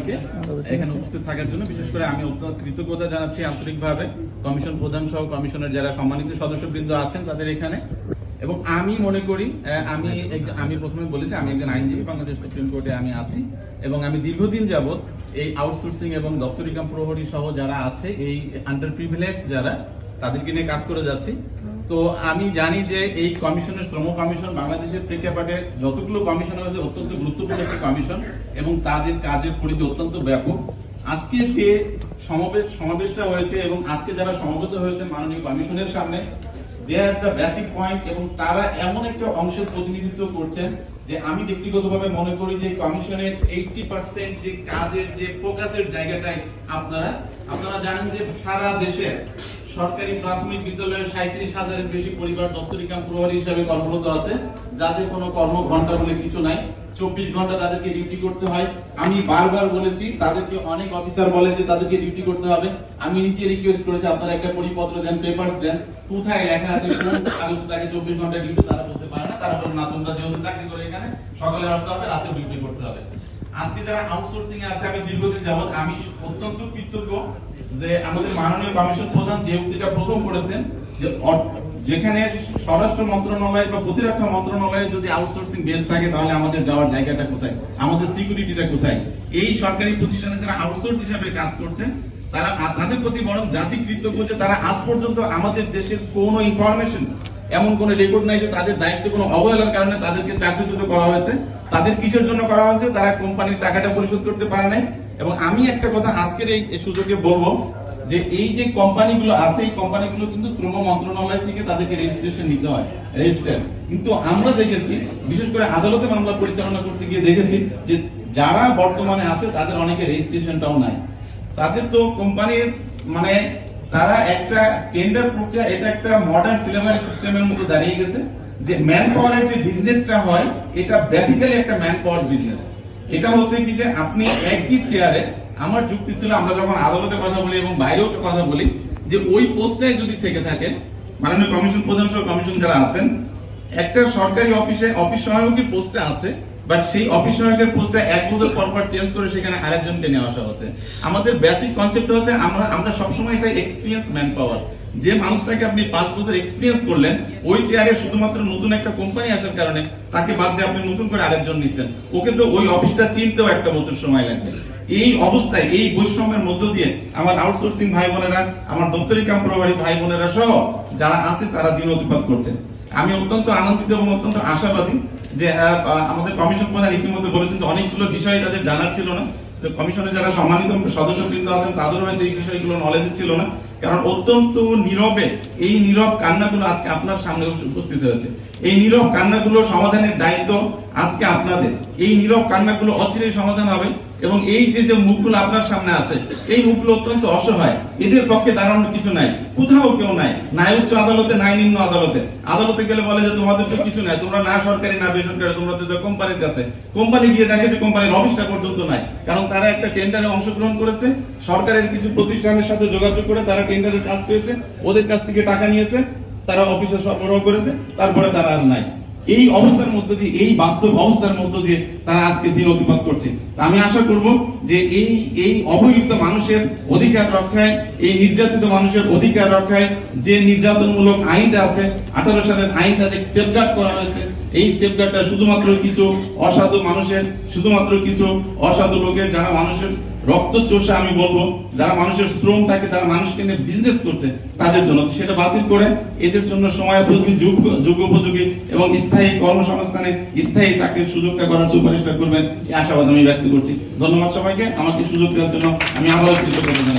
সবাইকে এখানে উপস্থিত থাকার জন্য বিশেষ করে আমি অত্যন্ত কৃতজ্ঞতা জানাচ্ছি আন্তরিকভাবে। কমিশন প্রধান সহ কমিশনের যারা সম্মানিত সদস্যবৃন্দ আছেন তাদের এখানে। এবং আমি মনে করি আমি আমি প্রথমে বলেছি আমি একজন আইনজীবী বাংলাদেশ সুপ্রিম কোর্টে আমি আছি। এবং আমি দীর্ঘদিন যাবৎ এই আউটসোর্সিং এবং দপ্তরিকাম প্রহরী সহ যারা আছে এই আন্ডার প্রিভিলেজ যারা তাদেরকে নিয়ে কাজ করে যাচ্ছি। তো আমি জানি যে এই কমিশনের শ্রম কমিশন, বাংলাদেশের প্রেক্ষাপটে যতগুলো কমিশন হয়েছে অত্যন্ত গুরুত্বপূর্ণ একটি কমিশন এবং তাদের কাজের পরিধি অত্যন্ত ব্যাপক। আজকে যে সমাবেশ, সমাবেশটা হয়েছে এবং আজকে যারা সমবেত হয়েছে মাননীয় কমিশনের সামনে they are the basic point এবং তারা এমন একটা অংশের প্রতিনিধিত্ব করছেন যে আমি ব্যক্তিগতভাবে মনে করি যে কমিশনের এইটটি পার্সেন্ট যে কাজের যে ফোকাসের আপনারা আপনারা জানেন যে সারা দেশের সরকারি প্রাথমিক বিদ্যালয়ের সাঁত্রিশ হাজারের বেশি পরিবার দপ্তরিকাম প্রহরী হিসাবে কর্মরত আছে। যাদের কোনো কর্ম ঘণ্টা বলে কিছু নাই। চব্বিশ ঘণ্টা তাদেরকে ডিউটি করতে হয়। আমি বারবার বলেছি, তাদেরকে অনেক অফিসার বলে যে তাদেরকে ডিউটি করতে হবে। আমি নিজে রিকোয়েস্ট করেছি, আপনারা একটা পরিপত্র দেন পেপার দেন। কোথায় লেখা আছে, কোন কাগজ তাকে চব্বিশ ঘণ্টা ডিউটি তারা বলতে পারে না। তারা বলে, না, তোমরা যেহেতু চাকরি করে এখানে, সকালে আসতে হবে, রাতে ডিউটি করতে হবে। আজকে যারা আউটসোর্সিং এ আছে, আমি দীর্ঘদিন যাবত আমি অত্যন্ত কৃতজ্ঞ যে আমাদের মাননীয় কমিশন প্রধান যে উক্তিটা প্রথম করেছেন, যে যেখানে স্বরাষ্ট্র মন্ত্রণালয় বা প্রতিরক্ষা মন্ত্রণালয়ে যদি আউটসোর্সিং বেস থাকে, তাহলে আমাদের যাওয়ার জায়গাটা কোথায়? আমাদের সিকিউরিটিটা কোথায়? এই সরকারি প্রতিষ্ঠানে যারা আউটসোর্স হিসাবে কাজ করছে, তারা তাদের প্রতি বরং জাতি কৃতজ্ঞ যে তারা আজ পর্যন্ত আমাদের দেশের কোনো ইনফরমেশন এমন কোন রেকর্ড নাই যে তাদের দায়িত্বে কোনো অবহেলার কারণে তাদেরকে চাকরিচ্যুত করা হয়েছে। তাদের কিসের জন্য করা হয়েছে? তারা কোম্পানির টাকাটা পরিশোধ করতে পারে নাই। এবং আমি একটা কথা আজকের এই সুযোগে বলব যে এই যে কোম্পানিগুলো আছে, এই কোম্পানিগুলো কিন্তু শ্রম মন্ত্রণালয় থেকে তাদেরকে রেজিস্ট্রেশন নিতে হয় রেজিস্টার কিন্তু আমরা দেখেছি, বিশেষ করে আদালতে মামলা পরিচালনা করতে গিয়ে দেখেছি যে যারা বর্তমানে আছে, তাদের অনেকে রেজিস্ট্রেশনটাও নাই। তাদের তো কোম্পানির মানে তারা একটা টেন্ডার প্রক্রিয়া, এটা একটা মডার্ন সিলেবাস সিস্টেমের মতো দাঁড়িয়ে গেছে যে ম্যান পাওয়ারের যে বিজনেসটা হয়, এটা বেসিক্যালি একটা ম্যান পাওয়ার বিজনেস এটা হচ্ছে কি যে আপনি একই চেয়ারে আমার যুক্তি ছিল, আমরা যখন আদালতে কথা বলি এবং বাইরেও কথা বলি, যে ওই পোস্টটাই যদি থেকে থাকে, মাননীয় কমিশন প্রধান সহ কমিশন যারা আছেন, একটা সরকারি অফিসে, অফিস সহায়কের পোস্টে আছে বাট সেই অফিস সহায়কের পোস্টটা এক বছর পর পর চেঞ্জ করে সেখানে আরেকজনকে আসা হচ্ছে। আমাদের বেসিক কনসেপ্ট হচ্ছে আমরা আমরা সবসময় চাই এক্সপিরিয়েন্স ম্যান পাওয়ার যে মানুষটাকে আপনি পাঁচ বছর এক্সপিরিয়েন্স করলেন, ওই চেয়ারে শুধুমাত্র নতুন একটা কোম্পানি আসার কারণে তাকে বাদ দিয়ে আপনি নতুন করে আরেকজন নিচ্ছেন। ওকে তো ওই অফিসটা চিনতেও একটা বছর সময় লাগবে। এই অবস্থায়, এই বৈষম্যের মধ্য দিয়ে আমার আউটসোর্সিং ভাই বোনেরা, আমার দপ্তরিক কাম প্রভারী ভাই বোনেরা সহ যারা আছে, তারা দিন অতিপাত করছে। আমি অত্যন্ত আনন্দিত এবং অত্যন্ত আশাবাদী যে আমাদের কমিশন প্রধান ইতিমধ্যে বলেছেন যে অনেকগুলো বিষয় তাদের জানার ছিল না। যে কমিশনে যারা সম্মানিত সদস্যবৃন্দ আছেন তাদেরও হয়তো এই বিষয়গুলো নলেজ ছিল না। কারণ অত্যন্ত নীরবে এই নীরব কান্নাগুলো আজকে আপনার সামনে উপস্থিত হয়েছে। এই নীরব কান্নাগুলো সমাধানের দায়িত্ব আজকে আপনাদের। এই নীরব কান্নাগুলো অচিরেই সমাধান হবে। এবং এই যে যে মুখগুলো আপনার সামনে আছে, এই মুখগুলো অত্যন্ত অসহায়। এদের পক্ষে দাঁড়ানোর কিছু নাই। কোথাও কেউ নাই। নাই উচ্চ আদালতে, নাই নিম্ন আদালতে। আদালতে গেলে বলে যে, তোমাদের তো কিছু নাই। তোমরা না সরকারি, না বেসরকারি, তোমরা তো কোম্পানির কাছে। কোম্পানি গিয়ে দেখে যে কোম্পানির অফিসটা পর্যন্ত নাই। কারণ তারা একটা টেন্ডারে অংশগ্রহণ করেছে। সরকারের কিছু প্রতিষ্ঠানের সাথে যোগাযোগ করে তারা টেন্ডারের কাজ পেয়েছে। ওদের কাছ থেকে টাকা নিয়েছে। তারা অফিসে সরবরাহ করেছে। তারপরে তারা আর নাই। এই অবস্থার মধ্য দিয়ে, এই বাস্তব অবস্থার মধ্য দিয়ে তারা আজকে দিন অতিপাত করছে। আমি আশা করব যে এই এই অবহেলিত মানুষের অধিকার রক্ষায়, এই নির্যাতিত মানুষের অধিকার রক্ষায় যে নির্যাতনমূলক আইনটা আছে, আঠারো সালের আইনটা যে সেফগার্ড করা হয়েছে। এই সেফগার্ডটা শুধুমাত্র কিছু অসাধু মানুষের, শুধুমাত্র কিছু অসাধু লোকের, যারা মানুষের রক্ত চোষা আমি বলব, যারা মানুষের শ্রম থাকে যারা মানুষকে নিয়ে বিজনেস করছে, তাদের জন্য সেটা বাতিল করে এদের জন্য সময় উপযোগী যোগ্য উপযোগী এবং স্থায়ী কর্মসংস্থানে স্থায়ী চাকরির সুযোগটা করার সুপারিশটা করবেন, এই আশাবাদ আমি ব্যক্ত করছি। ধন্যবাদ সবাইকে, আমাকে সুযোগ দেওয়ার জন্য আমি আবারও কৃতজ্ঞতা